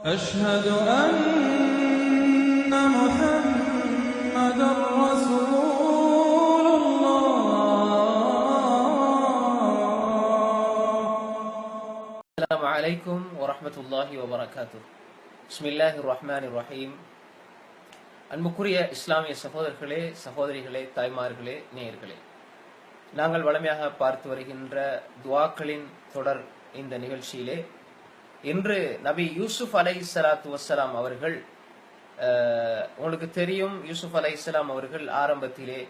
أشهد أن محمد رسول الله السلام عليكم ورحمة الله وبركاته بسم الله الرحمن الرحيم அன்புக்குரிய இஸ்லாமிய சகோதரர்களே சகோதரிகளே தாய்மார்களே நேயர்களே நாங்கள் வளமையாக பார்த்து வருகின்ற துவாக்களின் தொடர் இந்த நிகழ்ச்சியிலே இன்று நபி யூசுப் அலை சலாத்து வசலாம் அவர்கள் உங்களுக்கு தெரியும் யூசுப் அலை அவர்கள் ஆரம்பத்திலே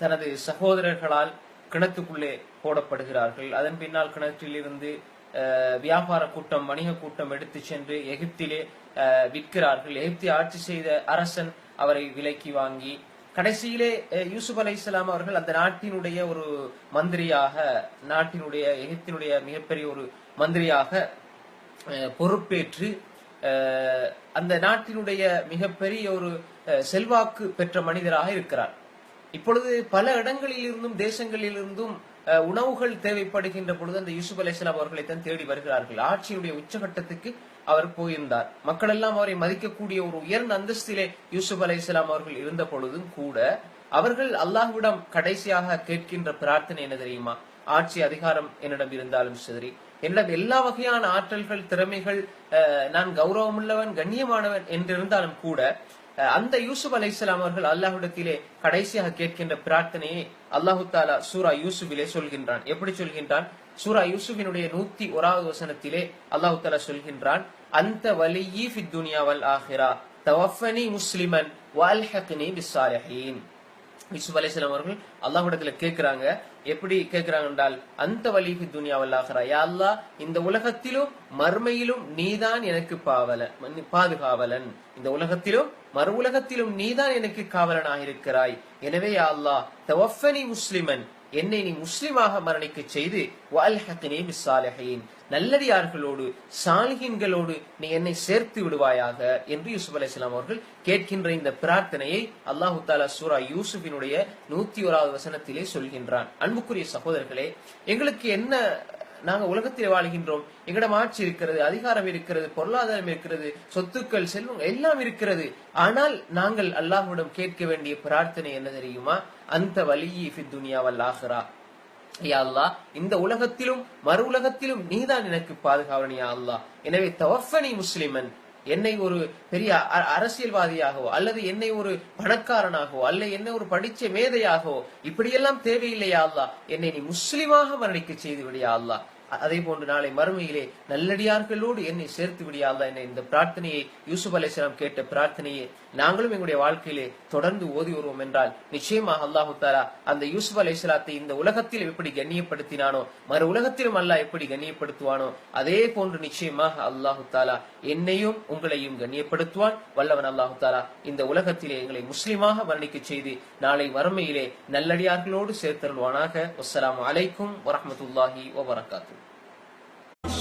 தனது சகோதரர்களால் கிணத்துக்குள்ளே போடப்படுகிறார்கள். அதன் பின்னால் கிணற்றிலிருந்து வியாபார கூட்டம் வணிக கூட்டம் எடுத்து சென்று எகிப்திலே விற்கிறார்கள். எகிப்தை ஆட்சி செய்த அரசன் அவரை விலைக்கு வாங்கி கடைசியிலே அஹ், யூசுப் அலை அவர்கள் அந்த நாட்டினுடைய ஒரு மந்திரியாக நாட்டினுடைய எகிப்தினுடைய மிகப்பெரிய ஒரு மந்திரியாக பொறுப்பேற்று அந்த நாட்டினுடைய மிகப்பெரிய ஒரு செல்வாக்கு பெற்ற மனிதராக இருக்கிறார். இப்பொழுது பல இடங்களில் இருந்தும் தேசங்களில் இருந்தும் உணவுகள் தேவைப்படுகின்ற பொழுது அந்த யூசுப் அலைஹிஸ்ஸலாம் அவர்களை தான் தேடி வருகிறார்கள். ஆட்சியுடைய உச்சகட்டத்துக்கு அவர் போயிருந்தார். மக்கள் எல்லாம் அவரை மதிக்கக்கூடிய ஒரு உயர்ந்த அந்தஸ்திலே யூசுப் அலைஹிஸ்ஸலாம் அவர்கள் இருந்த பொழுதும் கூட அவர்கள் அல்லாஹ்விடம் கடைசியாக கேட்கின்ற பிரார்த்தனை என்ன தெரியுமா? ஆட்சி அதிகாரம் என்னிடம் இருந்தாலும் சரி என்னிடம் எல்லா வகையான ஆற்றல்கள் திறமைகள் அஹ், நான் கௌரவமுள்ளவன் கண்ணியமானவன் என்றிருந்தாலும் கூட அந்த யூசுப் அலைஹிஸ்ஸலாம் அவர்கள் அல்லாஹுடத்திலே கடைசியாக கேட்கின்ற பிரார்த்தனையை அல்லாஹு தாலா சூரா யூசுபிலே சொல்கின்றான். எப்படி சொல்கின்றான்? சூரா யூசுபினுடைய நூத்தி ஓராவது வசனத்திலே அல்லாஹு தாலா சொல்கின்றான் அந்த வலியி ஃபித் துனியா வல் ஆஹிரா தவஃபனி முஸ்லிமன் வால்ஹக்னி பிசாலஹீன் யூசுப் அலிஸ்லாம் அவர்கள் அல்லாஹிடத்துல கேட்கிறாங்க எப்படி கேட்கிறாங்க என்றால் அந்த வலிஹி துனியாவல்லாகிறா யா அல்லாஹ் இந்த உலகத்திலும் மறுமையிலும் நீதான் எனக்கு பாவல பாதுகாவலன். இந்த உலகத்திலும் மறு உலகத்திலும் நீதான் எனக்கு காவலனாக இருக்கிறாய். எனவே யா அல்லா தவஃபனி முஸ்லிமன். என்னை நீ முஸ்லிமாக மரணிக்க செய்து வல்ஹக்னி பிஸ்ஸாலிஹீன். நல்லடியார்களோடு சாலிகின்களோடு நீ என்னை சேர்த்து விடுவாயாக என்று யூசுப் அலைஹிஸ்ஸலாம் அவர்கள் கேட்கின்ற இந்த பிரார்த்தனையை அல்லாஹு தாலா சூரா யூசுஃபினுடைய நூத்தி ஓராவது வசனத்திலே சொல்கின்றான். அன்புக்குரிய சகோதரர்களே எங்களுக்கு என்ன நாங்க உலகத்தில் வாழ்கின்றோம். எங்களிடம் ஆட்சி இருக்கிறது அதிகாரம் இருக்கிறது பொருளாதாரம் இருக்கிறது சொத்துக்கள் செல்வம் எல்லாம் இருக்கிறது. ஆனால் நாங்கள் அல்லாஹுடன் கேட்க வேண்டிய பிரார்த்தனை என்ன தெரியுமா? அந்த வலியி ஃபித் துனியா யா அல்லாஹ் இந்த உலகத்திலும் மறு உலகத்திலும் நீதான் எனக்கு பாதுகாவனியா அல்லா அல்லாஹ். எனவே தவஃபனி முஸ்லிமன் என்னை ஒரு பெரிய அ- அரசியல்வாதியாகவோ அல்லது என்னை ஒரு பணக்காரனாகவோ அல்ல என்னை ஒரு படிச்ச மேதையாகவோ இப்படியெல்லாம் தேவையில்லையா அல்லா என்னை நீ முஸ்லிமாக மரணிக்க செய்து விடியா அதே போன்று நாளை மறுமையிலே நல்லடியார்களோடு என்னை சேர்த்து விடியாத அல்லாஹ் இந்த பிரார்த்தனையை யூசுப் அலிஸ்லாம் கேட்ட பிரார்த்தனையை நாங்களும் எங்களுடைய வாழ்க்கையிலே தொடர்ந்து ஓதி வருவோம் என்றால் நிச்சயமாக அல்லாஹு தாலா அந்த யூசுப் அலைஹிஸ்ஸலாத்தை இந்த உலகத்தில் எப்படி கண்ணியப்படுத்தினானோ மறு உலகத்திலும் அல்லாஹ் எப்படி கண்ணியப்படுத்துவானோ அதே போன்று நிச்சயமாக அல்லாஹு தாலா என்னையும் உங்களையும் கண்ணியப்படுத்துவான். வல்லவன் அல்லாஹு தாலா இந்த உலகத்திலே எங்களை முஸ்லிமாக வர்ணிக்க செய்து நாளை வறுமையிலே நல்லடியார்களோடு சேர்த்தருள்வானாக. வஸ்ஸலாமு அலைக்கும் வரமத்துல்லாஹி வபரகாத்து.